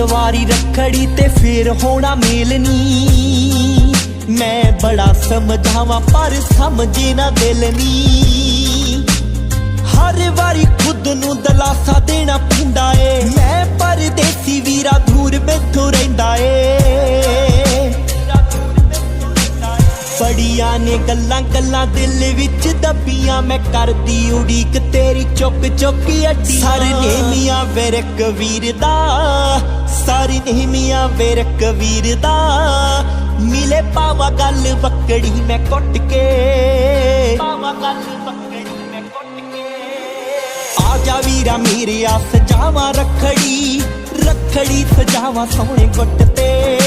ਵਾਰੀ ਰੱਖੜੀ ਤੇ ਫੇਰ ਹੋਣਾ ਮੇਲ ਨੀ ਮੈਂ ਬੜਾ ਸਮਝਾਵਾਂ ਪਰ ਸਮਝੇ ਨਾ ਦਿਲ ਨੀ ਹਰ ਵਾਰੀ ਖੁਦ ਨੂੰ ਦਲਾਸਾ ਦੇਣਾ ਬੜੀਆਂ ਨੇ ਗੱਲਾਂ ਗੱਲਾਂ ਦਿਲ ਵਿੱਚ ਦੱਬੀਆਂ। ਮੈਂ ਕਰਦੀ ਉਡੀਕ, ਤੇਰੀ ਚੁੱਕ ਚੁੱਕ ਅੱਡੀ। ਸਾਰੇ ਨੇਮੀਆਂ ਵੇਰ ਕਵੀਰ ਦਾ, ਸਾਰੀ ਨੇਮੀਆਂ ਵੇਰ ਕਵੀਰ ਦਾ। ਮਿਲੇ ਪਾਵਾ ਗੱਲ ਬੱਕੜੀ, ਮੈਂ ਕੁੱਟ ਕੇ। ਪਾਵਾ ਗੱਲ ਬੱਕੜੀ, ਮੈਂ ਕੁੱਟ ਕੇ। ਆ ਜਾ ਵੀਰਾ ਮੇਰੇ ਆ ਸਜਾਵਾਂ ਰੱਖੜੀ। ਰੱਖੜੀ ਸਜਾਵਾਂ ਸੋਹਣੇ ਗੁੱਟ ਤੇ।